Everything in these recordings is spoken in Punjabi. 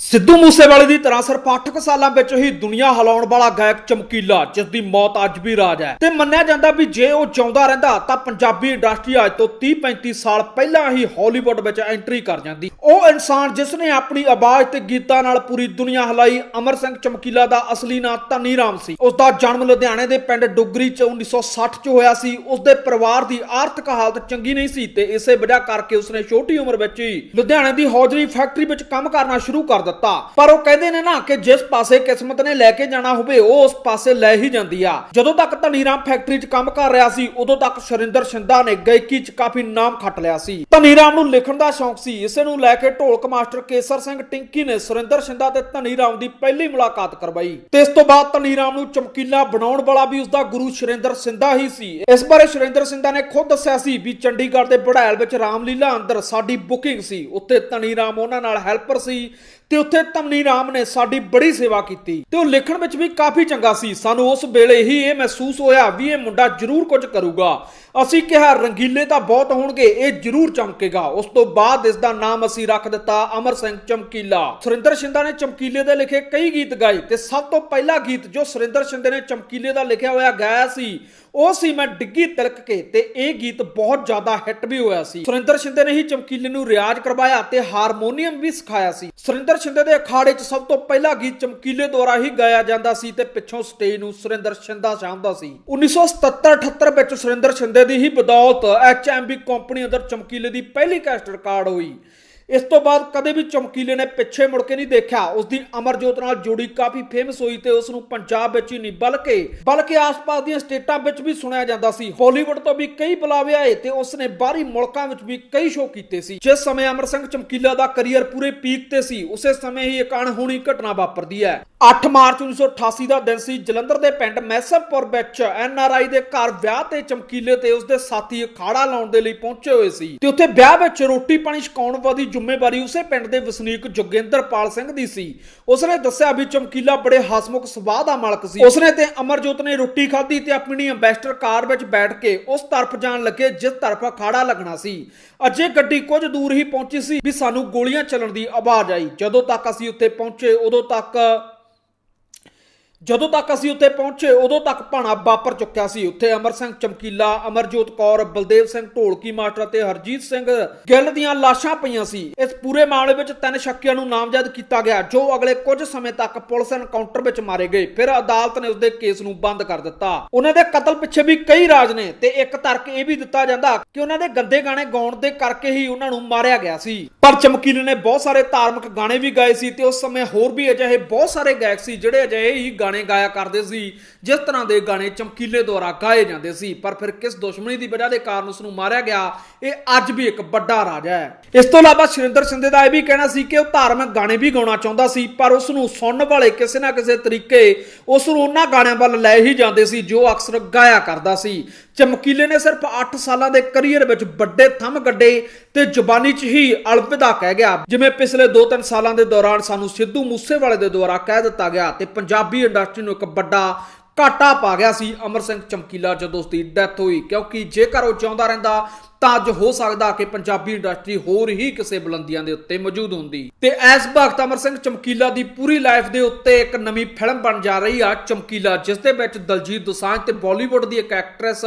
ਸਿੱਧੂ ਮੂਸੇਵਾਲੇ ਦੀ ਤਰ੍ਹਾਂ ਸਿਰਫ 8 ਕੁ ਸਾਲਾਂ ਵਿੱਚ ਹੀ ਦੁਨੀਆ ਹਿਲਾਉਣ ਵਾਲਾ ਗਾਇਕ ਚਮਕੀਲਾ ਜਿਸ ਦੀ ਮੌਤ ਅੱਜ ਵੀ ਰਾਜ ਹੈ। ਤੇ ਮੰਨਿਆ ਜਾਂਦਾ ਵੀ ਜੇ ਉਹ ਜਿਉਂਦਾ ਰਹਿੰਦਾ, ਤਾਂ ਪੰਜਾਬੀ ਇੰਡਸਟਰੀ ਅੱਜ ਤੋਂ 30-35 ਸਾਲ ਪਹਿਲਾਂ ਹੀ ਹਾਲੀਵੁੱਡ ਵਿੱਚ ਐਂਟਰੀ ਕਰ ਜਾਂਦੀ। ਉਹ ਇਨਸਾਨ ਜਿਸ ਨੇ ਆਪਣੀ ਆਵਾਜ਼ ਤੇ ਗੀਤਾਂ ਨਾਲ ਪੂਰੀ ਦੁਨੀਆ ਹਿਲਾਈ, ਅਮਰ ਸਿੰਘ ਚਮਕੀਲਾ ਦਾ ਅਸਲੀ ਨਾਂ ਧਨੀ ਰਾਮ ਸੀ। ਉਸ ਦਾ ਜਨਮ ਲੁਧਿਆਣੇ ਦੇ ਪਿੰਡ ਡੁਗਰੀ ਚ 1960 ਚ ਹੋਇਆ ਸੀ। ਉਸ ਦੇ ਪਰਿਵਾਰ ਦੀ ਆਰਥਿਕ ਹਾਲਤ ਚੰਗੀ ਨਹੀਂ ਸੀ ਤੇ ਇਸੇ ਵਜ੍ਹਾ ਕਰਕੇ ਉਸਨੇ ਛੋਟੀ ਉਮਰ ਵਿੱਚ ਹੀ ਲੁਧਿਆਣੇ ਦੀ ਹੌਜਰੀ ਫੈਕਟਰੀ ਵਿੱਚ ਕੰਮ ਕਰਨਾ ਸ਼ੁਰੂ ਕਰ ਦਿੱਤਾ। ਪਰ ਉਹ ਕਹਿੰਦੇ ਨੇ ਨਾ ਕਿ ਜਿਸ ਪਾਸੇ ਕਿਸਮਤ ਨੇ ਲੈ ਕੇ ਜਾਣਾ ਹੋਵੇ, ਉਹ ਉਸ ਪਾਸੇ ਲੈ ਹੀ ਜਾਂਦੀ ਆ। ਜਦੋਂ ਤੱਕ ਧਨੀਰਾਮ ਫੈਕਟਰੀ 'ਚ ਕੰਮ ਕਰ ਰਿਹਾ ਸੀ, ਉਦੋਂ ਤੱਕ ਸ਼ਰਿੰਦਰ ਸ਼ਿੰਦਾ ਨੇ ਗਾਇਕੀ 'ਚ ਕਾਫੀ ਨਾਮ ਖੱਟ ਲਿਆ ਸੀ। ਧਨੀਰਾਮ ਨੂੰ ਲਿਖਣ ਦਾ ਸ਼ੌਂਕ ਸੀ। ਇਸੇ ਨੂੰ ਲੈ ਕੇ ਢੋਲਕ ਮਾਸਟਰ ਕੇਸਰ ਸਿੰਘ ਟਿੰਕੀ ਨੇ ਸੁਰਿੰਦਰ ਸ਼ਿੰਦਾ ਤੇ ਧਨੀਰਾਮ ਦੀ ਪਹਿਲੀ ਮੁਲਾਕਾਤ ਕਰਵਾਈ। ਤੇ ਇਸ ਤੋਂ ਬਾਅਦ ਧਨੀਰਾਮ ਨੂੰ ਚਮਕੀਲਾ ਬਣਾਉਣ ਵਾਲਾ ਵੀ ਉਸਦਾ ਗੁਰੂ ਸ਼ਰਿੰਦਰ ਸਿੰਧਾ ਹੀ ਸੀ। ਇਸ ਬਾਰੇ ਸ਼ਰਿੰਦਰ ਸਿੰਧਾ ਨੇ ਖੁਦ ਦੱਸਿਆ ਸੀ ਵੀ ਚੰਡੀਗੜ੍ਹ ਦੇ ਬੜੈਲ ਵਿੱਚ ਰਾਮਲੀਲਾ ਅੰਦਰ ਸਾਡੀ ਬੁਕਿੰਗ ਸੀ। ਉੱਥੇ ਧਨੀਰਾਮ ਉਹਨਾਂ ਨਾਲ ਹੈਲਪਰ ਸੀ। ਤੇ ਉੱਥੇ ਧਨੀ ਰਾਮ ਨੇ ਸਾਡੀ ਬੜੀ ਸੇਵਾ ਕੀਤੀ। ਤੇ ਉਹ ਲਿਖਣ ਵਿੱਚ ਵੀ ਕਾਫੀ ਚੰਗਾ ਸੀ। ਸਾਨੂੰ ਉਸ ਵੇਲੇ ਹੀ ਇਹ ਮਹਿਸੂਸ ਹੋਇਆ ਵੀ ਇਹ ਮੁੰਡਾ ਜ਼ਰੂਰ ਕੁਝ ਕਰੂਗਾ। ਅਸੀਂ ਕਿਹਾ, ਰੰਗੀਲੇ ਤਾਂ ਬਹੁਤ ਹੋਣਗੇ, ਇਹ ਜ਼ਰੂਰ ਚਮਕੇਗਾ। ਉਸ ਤੋਂ ਬਾਅਦ ਇਸ ਦਾ ਨਾਮ ਅਸੀਂ ਰੱਖ ਦਿੱਤਾ ਅਮਰ ਸਿੰਘ ਚਮਕੀਲਾ। ਸੁਰਿੰਦਰ ਸ਼ਿੰਦਾ ਨੇ ਚਮਕੀਲੇ ਦੇ ਲਿਖੇ ਕਈ ਗੀਤ ਗਾਏ ਤੇ ਸਭ ਤੋਂ ਪਹਿਲਾ ਗੀਤ ਜੋ ਸੁਰਿੰਦਰ ਸ਼ਿੰਦੇ ਨੇ ਚਮਕੀਲੇ ਦਾ ਲਿਖਿਆ ਹੋਇਆ, ਗਾਇਆ ਸੀ ਉਹ ਸੀ ਮੈਂ ਡਿੱਗੀ ਤਿਲਕ ਕੇ ਤੇ ਇਹ ਗੀਤ ਬਹੁਤ ਜ਼ਿਆਦਾ ਹਿੱਟ ਵੀ ਹੋਇਆ ਸੀ। ਸੁਰਿੰਦਰ ਸ਼ਿੰਦੇ ਨੇ ਹੀ ਚਮਕੀਲੇ ਨੂੰ ਰਿਆਜ਼ ਕਰਵਾਇਆ ਤੇ ਹਾਰਮੋਨੀਅਮ ਵੀ ਸਿਖਾਇਆ ਸੀ। ਸੁਰਿੰਦਰ ਸ਼ਿੰਦੇ ਦੇ ਅਖਾੜੇ 'ਚ ਸਭ ਤੋਂ ਪਹਿਲਾ ਗੀਤ ਚਮਕੀਲੇ ਦੁਆਰਾ ਹੀ ਗਾਇਆ ਜਾਂਦਾ ਸੀ ਤੇ ਪਿੱਛੋਂ ਸਟੇਜ ਨੂੰ ਸੁਰਿੰਦਰ ਸ਼ਿੰਦਾ ਸਾਂਭਦਾ ਸੀ। 1977-78 ਵਿੱਚ ਸੁਰਿੰਦਰ ਸ਼ਿੰਦੇ ਦੀ ਹੀ ਬਦੌਲਤ ਐਚਐਮਬੀ ਕੰਪਨੀ ਅੰਦਰ ਚਮਕੀਲੇ ਦੀ ਪਹਿਲੀ ਕੈਸਟ ਰਿਕਾਰਡ ਹੋਈ। ਇਸ ਤੋਂ ਬਾਅਦ ਕਦੇ ਵੀ ਚਮਕੀਲੇ ਨੇ ਪਿੱਛੇ ਮੁੜ ਕੇ ਨਹੀਂ ਦੇਖਿਆ। ਉਸ ਦੀ ਅਮਰਜੋਤ ਨਾਲ ਜੋੜੀ ਕਾਫੀ ਫੇਮਸ ਹੋਈ ਤੇ ਉਸ ਨੂੰ ਪੰਜਾਬ ਵਿੱਚ ਹੀ ਨਹੀਂ, ਬਲਕਿ ਬਲਕਿ ਆਸ-ਪਾਸ ਦੀਆਂ ਸਟੇਟਾਂ ਵਿੱਚ ਵੀ ਸੁਣਿਆ ਜਾਂਦਾ ਸੀ। ਹਾਲੀਵੁੱਡ ਤੋਂ ਵੀ ਕਈ ਬੁਲਾਵੇ ਆਏ ਤੇ ਉਸ ਨੇ ਬਾਹਰੀ ਮੁਲਕਾਂ ਵਿੱਚ ਵੀ ਕਈ ਸ਼ੋਅ ਕੀਤੇ ਸੀ। ਜਿਸ ਸਮੇਂ ਅਮਰ ਸਿੰਘ ਚਮਕੀਲਾ ਦਾ ਕੈਰੀਅਰ ਪੂਰੇ ਪੀਕ ਤੇ ਸੀ, ਉਸੇ ਸਮੇਂ ਹੀ ਇੱਕ ਅਣਹੋਣੀ ਘਟਨਾ ਵਾਪਰਦੀ ਹੈ। 8 ਮਾਰਚ 1988 ਦਾ ਦਿਨ ਸੀ। ਜਲੰਧਰ ਦੇ ਪਿੰਡ ਮੈਸਪੁਰ ਵਿੱਚ ਐਨ ਆਰ ਆਈ ਦੇ ਘਰ ਵਿਆਹ ਤੇ ਚਮਕੀਲੇ ਤੇ ਉਸਦੇ ਸਾਥੀ ਅਖਾੜਾ ਲਾਉਣ ਦੇ ਲਈ ਪਹੁੰਚੇ ਹੋਏ ਸੀ। ਤੇ ਉੱਥੇ ਵਿਆਹ ਵਿੱਚ ਰੋਟੀ ਪਾਣੀ ਛਕਾਉਣ ਵਾਲੀ ਜ਼ਿੰਮੇਵਾਰੀ ਉਸੇ ਪਿੰਡ ਦੇ ਵਸਨੀਕ ਜੋਗਿੰਦਰਪਾਲ ਸਿੰਘ ਦੀ ਸੀ। ਉਸਨੇ ਦੱਸਿਆ ਵੀ ਚਮਕੀਲਾ ਬੜੇ ਹਸਮੁਖ ਸੁਭਾਅ ਦਾ ਮਾਲਕ ਸੀ। ਉਸਨੇ ਤੇ ਅਮਰਜੋਤ ਨੇ ਰੋਟੀ ਖਾਧੀ ਤੇ ਆਪਣੀ ਅੰਬੈਸਟਰ ਕਾਰ ਵਿੱਚ ਬੈਠ ਕੇ ਉਸ ਤਰਫ ਜਾਣ ਲੱਗੇ, ਜਿਸ ਤਰਫ ਅਖਾੜਾ ਲੱਗਣਾ ਸੀ। ਅਜੇ ਗੱਡੀ ਕੁਝ ਦੂਰ ਹੀ ਪਹੁੰਚੀ ਸੀ ਵੀ ਸਾਨੂੰ ਗੋਲੀਆਂ ਚੱਲਣ ਦੀ ਆਵਾਜ਼ ਆਈ। ਜਦੋਂ ਤੱਕ ਅਸੀਂ ਉੱਥੇ ਪਹੁੰਚੇ, ਉਦੋਂ ਤੱਕ ਜਦੋਂ ਤੱਕ ਅਸੀਂ ਉੱਥੇ ਪਹੁੰਚੇ, ਉਦੋਂ ਤੱਕ ਭਾਣਾ ਵਾਪਰ ਚੁੱਕਿਆ ਸੀ। ਉੱਥੇ ਅਮਰ ਸਿੰਘ ਚਮਕੀਲਾ, ਅਮਰਜੋਤ ਕੌਰ, ਬਲਦੇਵ ਸਿੰਘ ਢੋਲਕੀ ਮਾਸਟਰ ਅਤੇ ਹਰਜੀਤ ਸਿੰਘ ਗਿੱਲ ਦੀਆਂ ਲਾਸ਼ਾਂ ਪਈਆਂ ਸੀ। ਇਸ ਪੂਰੇ ਮਾਮਲੇ ਵਿੱਚ ਤਿੰਨ ਸ਼ੱਕੀਆਂ ਨੂੰ ਨਾਮਜ਼ਦ ਕੀਤਾ ਗਿਆ, ਜੋ ਅਗਲੇ ਕੁਝ ਸਮੇਂ ਤੱਕ ਪੁਲਿਸ ਐਨਕਾਊਂਟਰ ਵਿੱਚ ਮਾਰੇ ਗਏ। ਫਿਰ ਅਦਾਲਤ ਨੇ ਉਸਦੇ ਕੇਸ ਨੂੰ ਬੰਦ ਕਰ ਦਿੱਤਾ। ਉਹਨਾਂ ਦੇ ਕਤਲ ਪਿੱਛੇ ਵੀ ਕਈ ਰਾਜ ਨੇ ਤੇ ਇੱਕ ਤਰਕ ਇਹ ਵੀ ਦਿੱਤਾ ਜਾਂਦਾ ਕਿ ਉਹਨਾਂ ਦੇ ਗੰਦੇ ਗਾਣੇ ਗਾਉਣ ਦੇ ਕਰਕੇ ਹੀ ਉਹਨਾਂ ਨੂੰ ਮਾਰਿਆ ਗਿਆ ਸੀ। ਪਰ ਚਮਕੀਲੇ ਨੇ ਬਹੁਤ ਸਾਰੇ ਧਾਰਮਿਕ ਗਾਣੇ ਵੀ ਗਾਏ ਸੀ ਤੇ ਉਸ ਸਮੇਂ ਹੋਰ ਵੀ ਅਜਿਹੇ ਬਹੁਤ ਸਾਰੇ ਗਾਇਕ ਸੀ ਜਿਹੜੇ ਅਜਿਹੇ ਹੀ ਗਾਣੇ ਗਾਇਆ ਕਰਦੇ ਸੀ, ਜਿਸ ਤਰ੍ਹਾਂ ਦੇ ਗਾਣੇ ਚਮਕੀਲੇ ਦੁਆਰਾ ਗਾਏ ਜਾਂਦੇ ਸੀ, ਪਰ ਫਿਰ ਕਿਸ ਦੁਸ਼ਮਣੀ ਦੀ ਵਜ੍ਹਾ ਦੇ ਕਾਰਨ ਉਸ ਨੂੰ ਮਾਰਿਆ ਗਿਆ, ਇਹ ਅੱਜ ਵੀ ਇੱਕ ਵੱਡਾ ਰਾਜ ਹੈ। ਇਸ ਤੋਂ ਇਲਾਵਾ ਸ਼ਰਿੰਦਰ ਸਿੰਧੇ ਦਾ ਇਹ ਵੀ ਕਹਿਣਾ ਸੀ ਕਿ ਉਹ ਧਾਰਮਿਕ ਗਾਣੇ ਵੀ ਗਾਉਣਾ ਚਾਹੁੰਦਾ ਸੀ, ਪਰ ਉਸ ਨੂੰ ਸੁਣਨ ਵਾਲੇ ਕਿਸੇ ਨਾ ਕਿਸੇ ਤਰੀਕੇ ਉਸ ਨੂੰ ਉਹਨਾਂ ਗਾਣਿਆਂ ਵੱਲ ਲੈ ਹੀ ਜਾਂਦੇ ਸੀ, ਜੋ ਅਕਸਰ ਗਾਇਆ ਕਰਦਾ ਸੀ। ਚਮਕੀਲੇ ਨੇ ਸਿਰਫ 8 ਸਾਲਾਂ ਦੇ ਕਰੀਅਰ ਵਿੱਚ ਵੱਡੇ ਥੰਮ ਗੱਡੇ ਤੇ ਜ਼ੁਬਾਨੀ 'ਚ ਹੀ ਅਲਵਿਦਾ ਕਹਿ ਗਿਆ। ਜਿਵੇਂ ਪਿਛਲੇ 2-3 ਸਾਲਾਂ ਦੇ ਦੌਰਾਨ ਸਾਨੂੰ ਸਿੱਧੂ ਮੂਸੇਵਾਲੇ ਦੇ ਦੁਆਰਾ ਕਹਿ ਦਿੱਤਾ ਗਿਆ ਤੇ ਪੰਜਾਬੀ ਇੰਡਸਟਰੀ ਨੂੰ ਇੱਕ ਵੱਡਾ ਘਾਟਾ ਪਾ ਗਿਆ ਸੀ। ਅਮਰ ਸਿੰਘ ਚਮਕੀਲਾ ਜਦੋਂ ਉਸ ਦੀ ਡੈਥ ਹੋਈ, ਕਿਉਂਕਿ ਜੇਕਰ ਉਹ ਜਿਉਂਦਾ ਰਹਿੰਦਾ ਤਾਂ ਅੱਜ ਹੋ ਸਕਦਾ ਕਿ ਪੰਜਾਬੀ ਇੰਡਸਟਰੀ ਹੋਰ ਹੀ ਕਿਸੇ ਬੁਲੰਦੀਆਂ ਦੇ ਉੱਤੇ ਮੌਜੂਦ ਹੁੰਦੀ। ਤੇ ਐਸ ਭਗਤ ਅਮਰ ਸਿੰਘ ਚਮਕੀਲਾ ਦੀ ਪੂਰੀ ਲਾਈਫ ਦੇ ਉੱਤੇ ਇੱਕ ਨਵੀਂ ਫਿਲਮ ਬਣ ਜਾ ਰਹੀ ਆ, ਚਮਕੀਲਾ, ਜਿਸ ਦੇ ਵਿੱਚ ਦਲਜੀਤ ਦੋਸਾਂਝ ਤੇ ਬਾਲੀਵੁੱਡ ਦੀ ਇੱਕ ਐਕਟਰੈਸ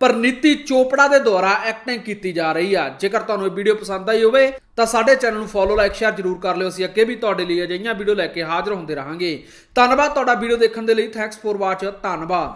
ਪਰਨੀਤੀ ਚੋਪੜਾ ਦੇ ਦੁਆਰਾ ਐਕਟਿੰਗ ਕੀਤੀ ਜਾ ਰਹੀ ਆ। ਜੇਕਰ ਤੁਹਾਨੂੰ ਇਹ ਵੀਡੀਓ ਪਸੰਦ ਆਈ ਹੋਵੇ, ਤਾਂ ਸਾਡੇ ਚੈਨਲ ਨੂੰ ਫੋਲੋ ਲਾਈਕ ਸ਼ੇਅਰ ਜ਼ਰੂਰ ਕਰ ਲਿਓ। ਅਸੀਂ ਅੱਗੇ ਵੀ ਤੁਹਾਡੇ ਲਈ ਅਜਿਹੀਆਂ ਵੀਡੀਓ ਲੈ ਕੇ ਹਾਜ਼ਰ ਹੁੰਦੇ ਰਹਾਂਗੇ। ਧੰਨਵਾਦ ਤੁਹਾਡਾ ਵੀਡੀਓ ਦੇਖਣ ਦੇ ਲਈ। ਥੈਂਕਸ ਫੋਰ ਵਾਚ ਧੰਨਵਾਦ।